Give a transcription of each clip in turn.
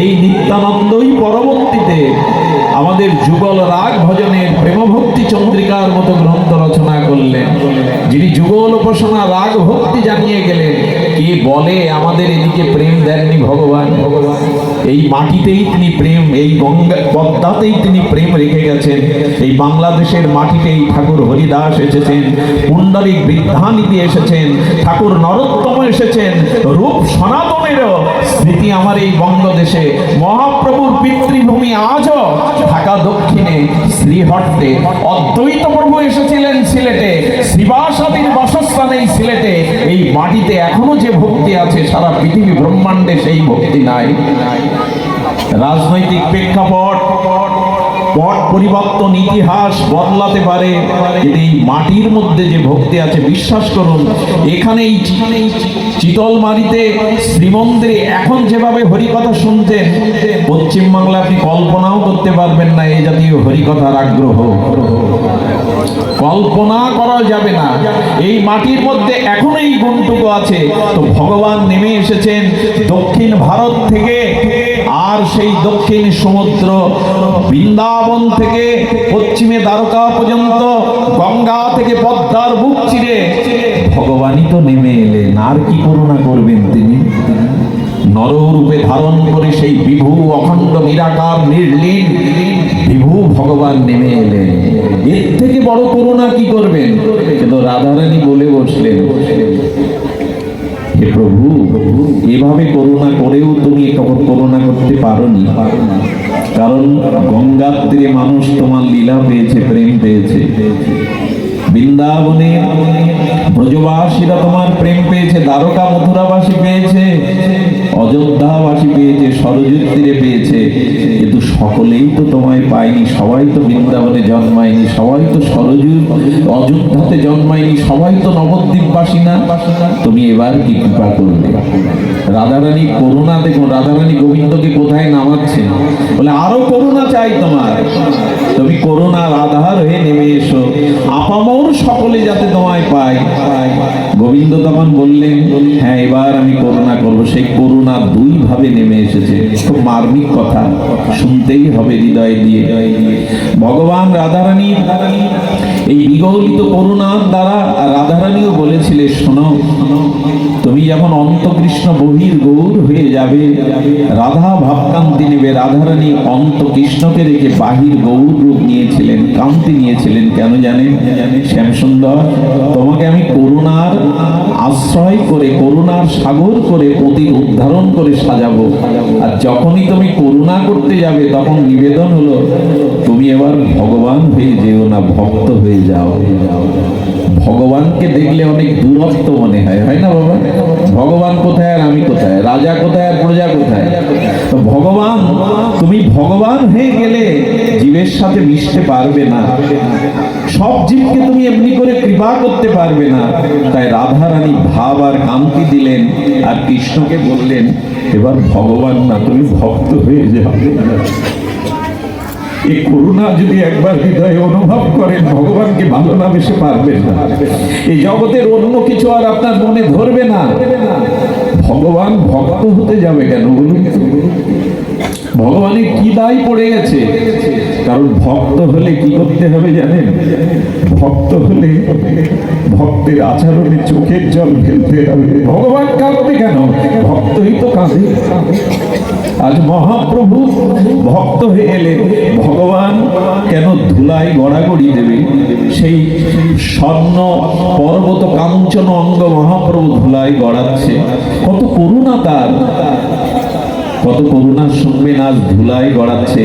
এই নিত্যানন্দই পরবর্তীতে আমাদের যুগল রাগ ভজনের প্রেমভক্তি চন্দ্রিকার মতো গ্রন্থ রচনা করলেন। যিনি যুগল উপাসনা রাগ ভক্তি জানিয়ে গেলেন, কে বলে আমাদের এদিকে প্রেম দেননি ভগবান? এই মাটিতেই তিনি প্রেম, এই গঙ্গা পদ্মাতেই তিনি প্রেম রেখে গেছেন। এই বাংলাদেশের মাটিতেই ঠাকুর হরিদাস এসেছেন পুণ্ডরিক বৃদ্ধানীতি এসেছেন, ঠাকুর নরোত্তম এসেছেন, রূপ সনাতনেরও স্মৃতি আমার এই বঙ্গদেশে। মহাপ্রভুর পিতৃভূমি আজও ঢাকা দক্ষিণে শ্রীহট্টে অদ্বৈত প্রভু এসেছিলেন সিলেটে। শ্রীবাসাদির বাসস্থান সিলেটে। এই মাটিতে এখনও যে ভক্তি আছে, সারা পৃথিবী ব্রহ্মাণ্ডে সেই ভক্তি নাই। রাজনৈতিক প্রেক্ষাপট পট পরিবর্তন ইতিহাস বদলাতে পারে। এই মাটির মধ্যে যে ভক্তি আছে, বিশ্বাস করুন, এখানেই চিতলমারিতে শ্রীমন্দিরে এখন যেভাবে হরিকথা শুনতেন পশ্চিমবাংলা আপনি কল্পনাও করতে পারবেন না এই জাতীয় হরিকথার আগ্রহ। কল্পনা করা যাবে না। এই মাটির মধ্যে এখনও এই গুণটুকু আছে। তো ভগবান নেমে এসেছেন দক্ষিণ ভারত থেকে। আর সেই দক্ষিণ সমুদ্র বৃন্দাবন থেকে পশ্চিমে দ্বারকা পর্যন্ত, গঙ্গা থেকে পদ্মার বুক চিরে ভগবানই তো নেমে এলেন। আর কি করুণা করবেন তিনি? নররূপে ধারণ করে সেই বিভু অখণ্ড নিরাকার, নির্লীন বিভু ভগবান নেমে এলেন। এর থেকে বড় করুণা কি করবেন? কিন্তু রাধারানী বলে বসলেন হে প্রভু, এভাবে করুণা করেও তুমি কখন করুণা করতে পারোনি। কারণ গঙ্গার তীরে মানুষ তোমার লীলা পেয়েছে, প্রেম পেয়েছে। বৃন্দাবনে ব্রজবাসীরা তোমার প্রেম পেয়েছে দ্বারকা মথুরাবাসী পেয়েছে, অযোধ্যাবাসী পেয়েছে সরযুর তীরে পেয়েছে। সকলেই তো তোমায় পায়নি সবাই তো বৃন্দাবনে জন্মায়নি, সবাই তো সরযুর অযোধ্যাতে জন্মায়নি, সবাই তো নবদ্বীপবাসী না তুমি এবার কি কৃপা করবে? রাধারানী করুণা দেখুন রাধারানী গোবিন্দকে কোথায় নামাচ্ছেন বলে, আরও করুণা চাই তোমার। তুমি করুণার আধার হয়ে নেমে এসো। আপামর সকলে যাতে তোমায় পায়। গোবিন্দ তখন বললেন হ্যাঁ এবার আমি করুণা করব। সেই করুণা দুই ভাবে নেমে এসেছে। খুব মার্মিক কথা, শুনতেই হবে হৃদয় দিয়ে। ভগবান রাধারানী, এই বিগলিত করুণার দ্বারা রাধারানীও বলেছিলে শোনো, তুমি যখন অন্তকৃষ্ণ বহির গৌর হয়ে যাবে, রাধা ভাবকান্তি নেবে। রাধারানী অন্ত কৃষ্ণকে রেখে বাহির গৌর রূপ নিয়েছিলেন কান্তি নিয়েছিলেন। কেন জানেন? শ্যামসুন্দর, তোমাকে আমি করুণার আশ্রয় করে, করুণার সাগর করে পতি উদ্ধারণ করে সাজাবো। আর যখনই তুমি করুণা করতে যাবে, তখন নিবেদন হলো, তুমি এবার ভগবান হয়ে যেও না, ভক্ত হয়ে যাও। ভগবানকে দেখলে অনেক দূরত্ব মনে হয় হয় না বাবা? ভগবান কোথায় আর আমি কোথায়? রাজা কোথায় আর প্রজা কোথায়? তো ভগবান, তুমি ভগবান হয়ে গেলে জীবের সাথে মিশতে পারবে না। সব জীবকে তুমি এমনি করে কৃপা করতে পারবে না। তাই রাধারানী ভাব আর কান্তি দিলেন আর কৃষ্ণকে বললেন, এবার ভগবান না, তুমি ভক্ত হয়ে যাও এই করুণা যদি একবার হৃদয়ে অনুভব করেন, ভগবানকে ভালো না বেশি পারবেন না। এই জগতের অন্য কিছু আর আপনার মনে ধরবে না। ভগবান ভক্ত হতে যাবে কেন বলুন? ভগবানের কি দায় পড়ে গেছে? কারণ ভক্ত হলে কি করতে হবে জানেন? ভক্ত হলে ভক্তের আচরণে চোখের জল ফেলতে হবে। ভগবান কাঁদবে কেন? ভক্তই তো কাঁদে। আজ মহাপ্রভু ভক্ত হয়ে এলে ভগবান কেন ধুলায় গড়াগড়ি দেবে? সেই স্বর্ণ পর্বত কাঞ্চন অঙ্গ মহাপ্রভু ধুলায় গড়াচ্ছে। কত করুণা তার। কত করুণা শুনবেন আজ ধুলাই গড়াচ্ছে।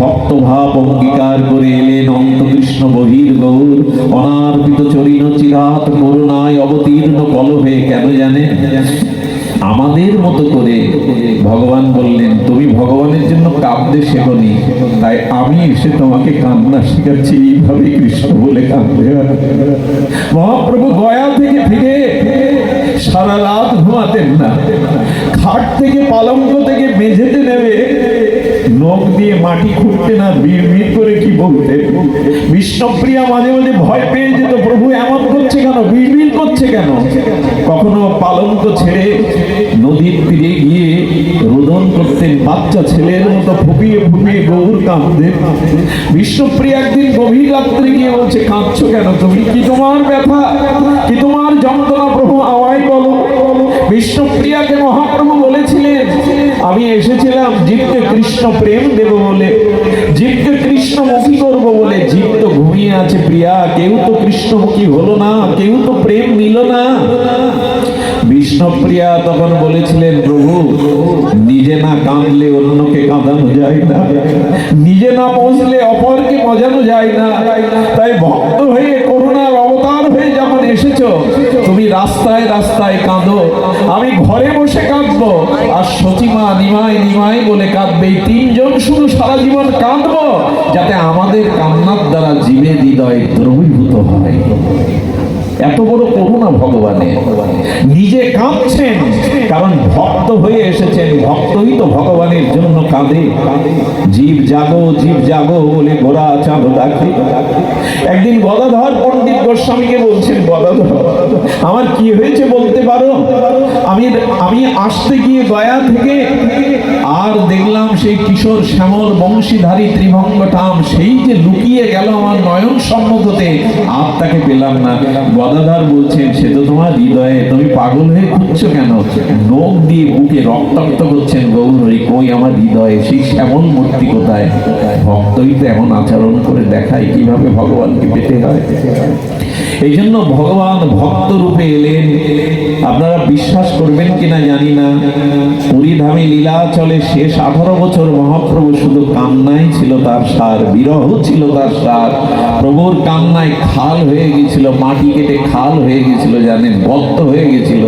ভক্ত ভাব অঙ্গীকার করে এলেন অন্তকৃষ্ণ বহির গৌর অনার্পিত চরিণ চিরাত করুণায় অবতীর্ণ কলহে, কেন জানেন আমাদের মতো করে ভগবান বললেন, তুমি ভগবানের জন্য কাঁদতে শেখনি, তাই আমি এসে তোমাকে কান্না শেখাচ্ছি। এইভাবে কৃষ্ণ বলে কাঁদতে মহাপ্রভু গয়া থেকে ফিরে সারা রাত ঘুমাতেন না। খাট থেকে পালঙ্ক থেকে মেঝেতে নেবে নখ দিয়ে মাটি খুঁড়তে না বিড় বিড় করে কি বলতে? বিষ্ণুপ্রিয়া মাঝে মাঝে ভয় পেয়ে যেত, প্রভু, এমন করছে কেন? বিড় বিড় করছে কেন? কখনো পালঙ্ক ছেড়ে নদীর তীরে গিয়ে করতেন বাচ্চা ছেলের মতো ফুপিয়ে ফুপিয়ে গৌর কাঁদতে বিষ্ণুপ্রিয়া একদিন গভীর রাত্রে গিয়ে বলছে, কাঁদছো কেন তুমি? কি তোমার ব্যথা? কি তোমার যন্ত্রণা প্রভু? আমায় বলো। বিষ্ণুপ্রিয়াকে মহাপ্রভু বলেছিলেন, আমি এসেছিলাম জীবকে কৃষ্ণ প্রেম দেব বলে, জীবকে কৃষ্ণমুখী করব বলে। জীব তো ঘুমিয়ে আছে প্রিয়া, কেউ তো কৃষ্ণমুখী হলো না, কেউ তো প্রেম নিল না। বিষ্ণুপ্রিয়া তখন বলেছিলেন, প্রভু, নিজে না কাঁদলে অন্যকে কাঁদানো যায় না। নিজে না বসলে অপরকে মজানো যায় না। তাই ভক্ত হয়ে, করুণার অবতার হয়ে যখন এসেছ, তুমি রাস্তায় রাস্তায় কাঁদো। আমি ঘরে বসে কাঁদবো। আর সচিমা নিমাই নিমাই বলে কাঁদবে। এই তিনজন শুধু সারা জীবন কাঁদবো, যাতে আমাদের কান্নার দ্বারা জীবে হৃদয় দ্রবীভূত হয়। এত বড় করুণা ভগবানের নিজে কাঁদছেন, কারণ ভক্ত হয়ে এসেছেন। ভক্তই তো ভগবানের জন্য কাঁদে। জীব জাগো জীব জাগো বলে গোড়া চাঁদ ডাকে। একদিন গদাধর পণ্ডিত গোস্বামীকে বলছেন, গদাধর, আমার কি হয়েছে বলতে পারো? আমি আমি আসতে গিয়ে গয়া থেকে আর দেখলাম সেই কিশোর শ্যামল বংশীধারী ত্রিভঙ্গটাম, সেই যে লুকিয়ে গেল আমার নয়ন সম্মুখতে আর তাকে পেলাম না। গদাধর বলছেন, সে তো তোমার হৃদয়ে, তুমি পাগল হয়ে খুঁজছো কেন? নখ দিয়ে বুকে রক্তাক্ত করছেন গৌরী, কই আমার হৃদয়ে, সেই শ্যামল মূর্তি কোথায়? ভক্তই তো এমন আচরণ করে দেখায়, কীভাবে ভগবানকে পেতে হয়? এই জন্য ভগবান ভক্ত রূপে এলেন। আপনারা বিশ্বাস করবেন কিনা জানি না। পুরী ধামে লীলা চলে শেষ আঠারো বছর মহাপ্রভু শুধু কান্নাই ছিল তার সার, বিরহ ছিল তার সার। প্রভুর কান্নায় খাল হয়ে গেছিল, মাটি কেটে খাল হয়ে গেছিল, জানেন ভক্ত হয়ে গেছিল।